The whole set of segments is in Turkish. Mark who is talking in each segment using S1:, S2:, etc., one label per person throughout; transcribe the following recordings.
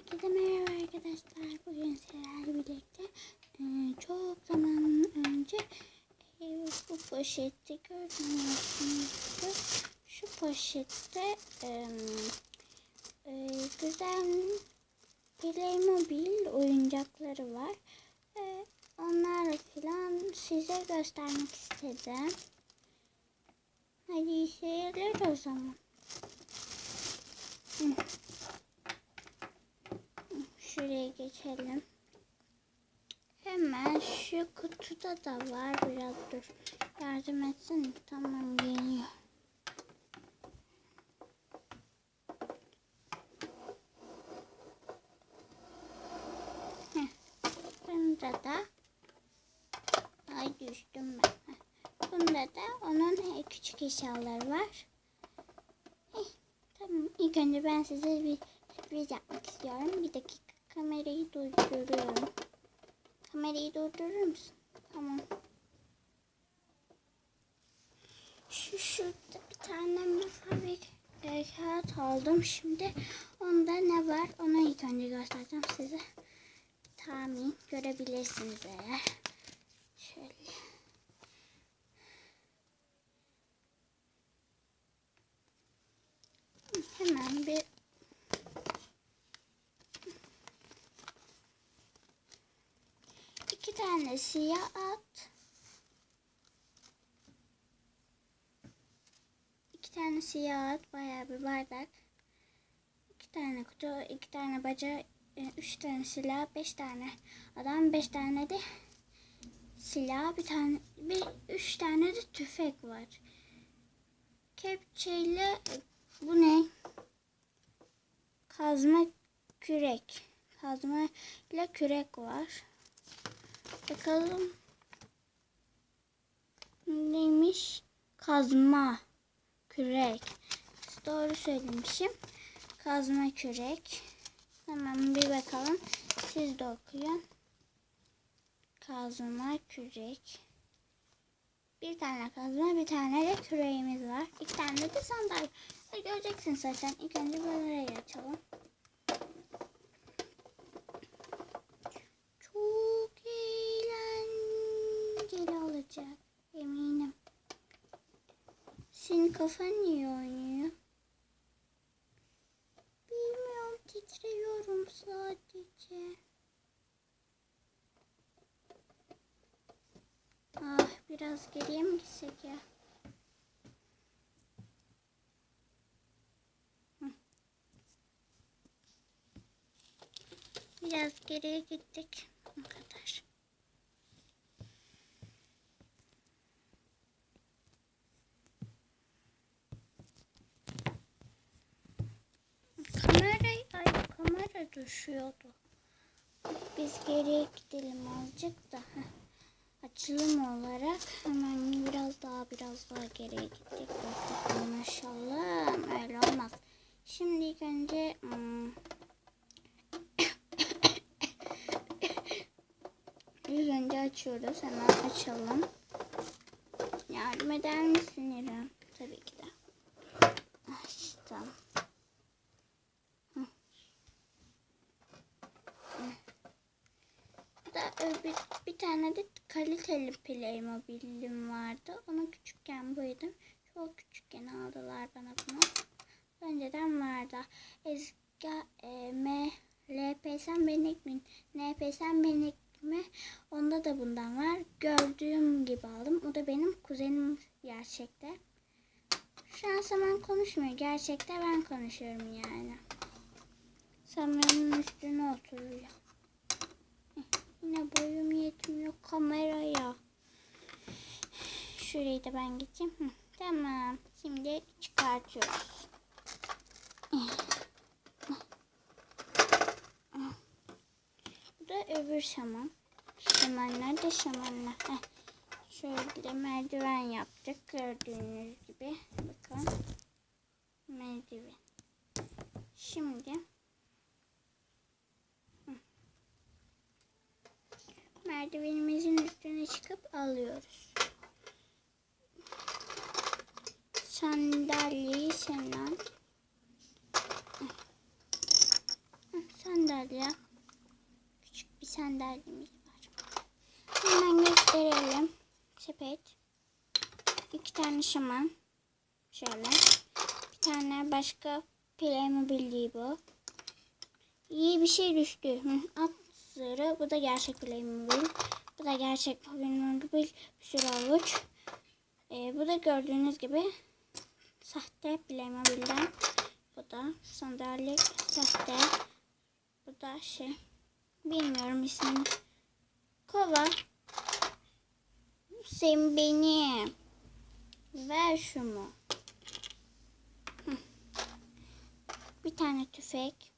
S1: Herkese merhaba arkadaşlar. Bugün sizlerle birlikte e, çok zaman önce e, bu poşette gördüğünüz şu poşette e, e, güzel Playmobil oyuncakları var. E, onlarla falan size göstermek istedim. Hadi seyirler o zaman. Hı. Şuraya geçelim. Hemen şu kutuda da var. Biraz dur. Yardım etsin. Tamam geliyor. Heh. Bunda da Ay düştüm ben. Heh. Bunda da onun küçük eşyaları var. Heh. Tamam. İlk önce ben size bir sürpriz yapmak istiyorum. Bir dakika kamerayı durduruyorum. Kamerayı durdurur musun? Tamam. Şu şurada bir tane mavi e, kağıt aldım. Şimdi onda ne var onu ilk önce göstereceğim size. Tahmin görebilirsiniz eğer. Şöyle. Hemen bir iki tane siyah at. İki tane siyah at, bayağı bir bardak. İki tane kutu, iki tane baca, e, üç tane silah, beş tane adam, beş tane de silah, bir tane, bir üç tane de tüfek var. Kepçeyle bu ne? Kazma kürek. Kazma ile kürek var. Bakalım neymiş? Kazma kürek. Doğru söylemişim. Kazma kürek. Hemen bir bakalım. Siz de okuyun. Kazma kürek. Bir tane kazma, bir tane de küreğimiz var. İki tane de sandalye. E, Göreceksin zaten. İlk önce böyle açalım. Çok eğlenceli olacak. Eminim. Senin kafan niye oynuyor? Bilmiyorum. Titriyorum sadece. Ah biraz geriye mi gitsek ya? Biraz geriye gittik. Bu kadar. Kamerayı, ay kamera düşüyordu. Biz geriye gidelim azıcık da. Heh açılım olarak hemen biraz daha biraz daha geriye gittik. Bakalım maşallah öyle olmaz. Şimdi ilk önce hmm, ilk önce açıyoruz. Hemen açalım. Yardım eder misin İrem? Tabii ki de. Açtım. Hı. Hı. Öbür bir tane de kaliteli Playmobil'im vardı. Onu küçükken buydum. Çok küçükken aldılar bana bunu. Önceden vardı. Ezga e, M LPS'm benik mi? NPS'm benik mi? Onda da bundan var. Gördüğüm gibi aldım. O da benim kuzenim gerçekte. Şu an Saman konuşmuyor. Gerçekte ben konuşuyorum yani. Samanın üstüne oturuyor. Yine boyum yetmiyor kameraya. Şurayı da ben geçeyim. Hı, tamam. Şimdi çıkartıyoruz. Bu da öbür şaman. Şamanlar da şamanlar. Heh. Şöyle merdiven yaptık. Gördüğünüz gibi. Bakın. Merdiven. Şimdi merdivenimizin üstüne çıkıp alıyoruz. Sandalyeyi sen al. Sandalye. Küçük bir sandalyemiz var. Hemen gösterelim. Sepet. İki tane şaman. Şöyle. Bir tane başka Playmobil değil bu. İyi bir şey düştü. Hı, At sırrı. Bu da gerçek Playmobil. Bu da gerçek Playmobil. Bir sürü avuç. Ee, bu da gördüğünüz gibi sahte Playmobil'den. Bu da sandalye sahte. Bu da şey. Bilmiyorum ismini. Kova. Sen benim. Ver şunu. Bir tane tüfek.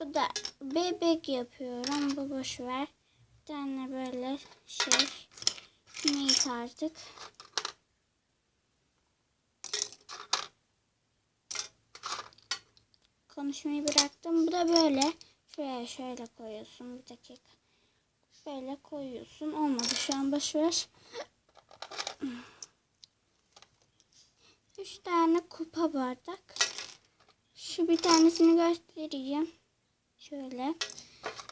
S1: Bu da bebek yapıyorum. Bu boş ver. Bir tane böyle şey. Neyse artık. Konuşmayı bıraktım. Bu da böyle. Şuraya şöyle koyuyorsun. Bir dakika. Böyle koyuyorsun. Olmadı şu an boş ver. Üç tane kupa bardak. Şu bir tanesini göstereyim. Şöyle.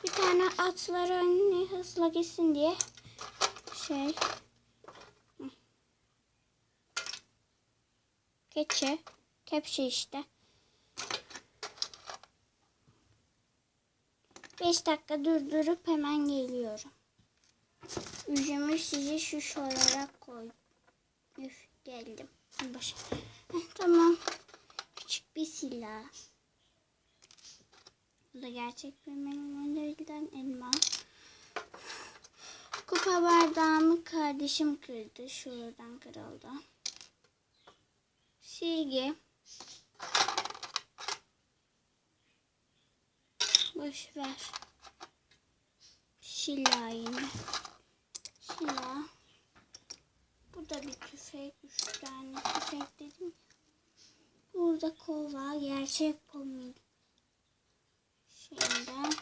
S1: Bir tane atlar önüne hızla gitsin diye şey keçi kepçe işte. 5 dakika durdurup hemen geliyorum. Yüzümü size şu olarak koy. Üf geldim. Başa. Tamam. Küçük bir silah. Bu da gerçek bir melomeliden elma. Kupa bardağımı kardeşim kırdı. Şuradan kırıldı. Silgi. Boş ver. Şila yine. Şila. Bu da bir tüfek. Üç tane tüfek dedim. Burada kova. Gerçek pomil. Şimdi.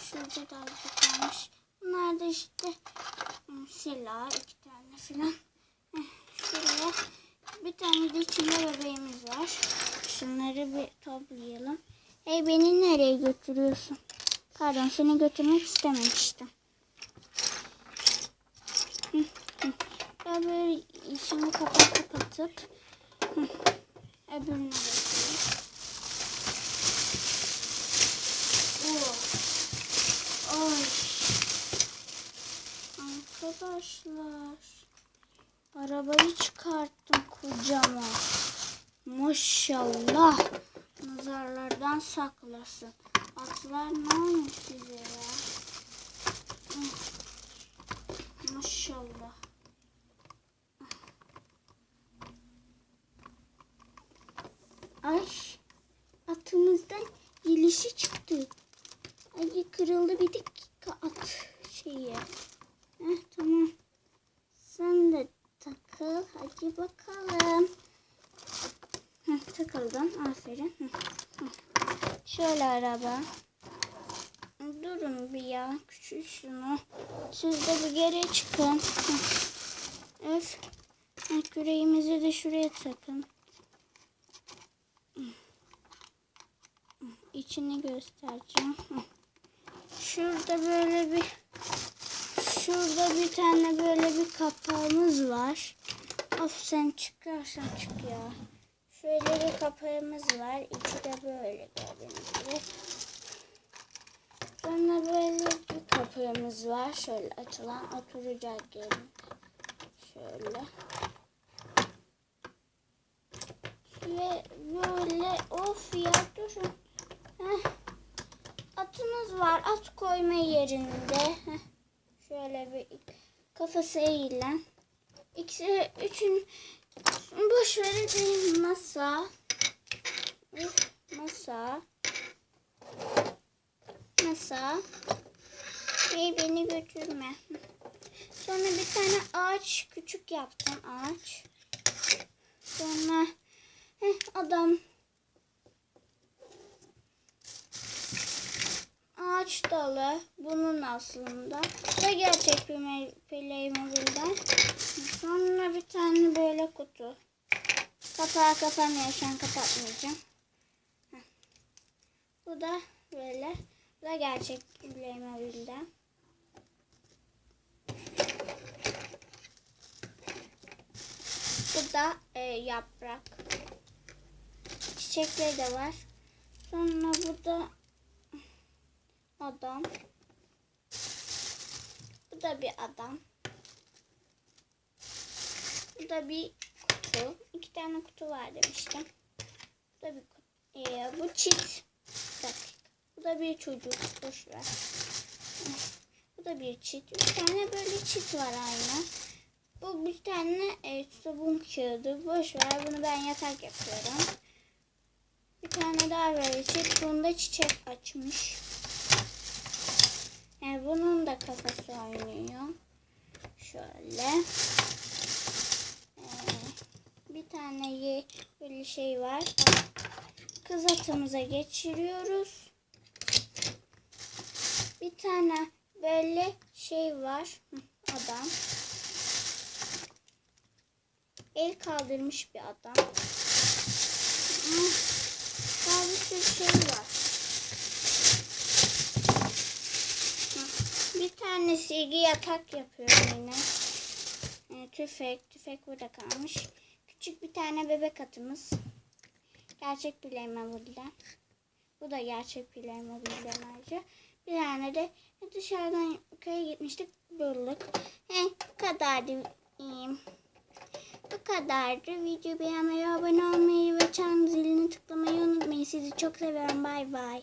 S1: Şurada da azıcık kalmış. Bunlar da işte hmm, silah. iki tane filan. Heh, Şuraya bir tane de içinde bebeğimiz var. Şunları bir toplayalım. Hey beni nereye götürüyorsun? Pardon seni götürmek istememiştim. Ben böyle şimdi kapağı kapatıp hı, öbürüne Arkadaşlar. Arabayı çıkarttım kocaman. Maşallah. Nazarlardan saklasın. Atlar ne olmuş size ya? Hı. Maşallah. Ay. Atımızdan gelişi çıktı. Ay kırıldı bir dakika at şeyi. Heh, tamam. Sen de takıl. Hadi bakalım. Heh, takıldın. Aferin. Şöyle araba. Durun bir ya. Küçük şunu. Siz de bir geri çıkın. Öf. Küreğimizi de şuraya takın. İçini göstereceğim. Şurada böyle bir şurada bir tane böyle bir kapağımız var. Of sen çıkarsan çık ya. Şöyle bir kapağımız var. İçi de böyle gördüğünüz gibi. Sonra böyle bir kapağımız var. Şöyle açılan oturacak yerim. Şöyle. Ve böyle of ya durun. Heh. Atımız var. At koyma yerinde. Heh. Şöyle bir kafası eğilen. İkisi üçün boş verin masa. Masa. Masa. Hey beni götürme. Sonra bir tane ağaç küçük yaptım ağaç. Sonra heh, adam ağaç dalı bunun aslında ve gerçek bir me- Playmobil'den. Sonra bir tane böyle kutu. Kapağı kapanmıyor. Şu an kapatmayacağım. Heh. Bu da böyle. Bu da gerçek Playmobil'den. Bu da e, yaprak. Çiçekleri de var. Sonra bu da adam. Bu da bir adam. Bu da bir kutu. İki tane kutu var demiştim. Bu da bir kutu. Ee, bu çit. Bu da bir çocuk. Boş ver. Bu da bir çit. Bir tane böyle çit var aynı. Bu bir tane e, sabun kağıdı. Boş ver. Bunu ben yatak yapıyorum. Bir tane daha böyle çit. Bunda çiçek açmış. E, bunun da kafası oynuyor. Şöyle. Bir tane ye- böyle şey var. Kız atımıza geçiriyoruz. Bir tane böyle şey var. Adam. El kaldırmış bir adam. Daha bir sürü şey var. Bir tane silgi yatak yapıyorum yine. Ee, tüfek. Tüfek burada kalmış. Küçük bir tane bebek atımız. Gerçek Playmobil'den. Bu da gerçek Playmobil'den ayrıca. Bir tane de dışarıdan köye gitmiştik. Bulduk. He, bu kadardı. Bu kadardı. Videoyu beğenmeyi, abone olmayı ve çan zilini tıklamayı unutmayın. Sizi çok seviyorum. Bay bay.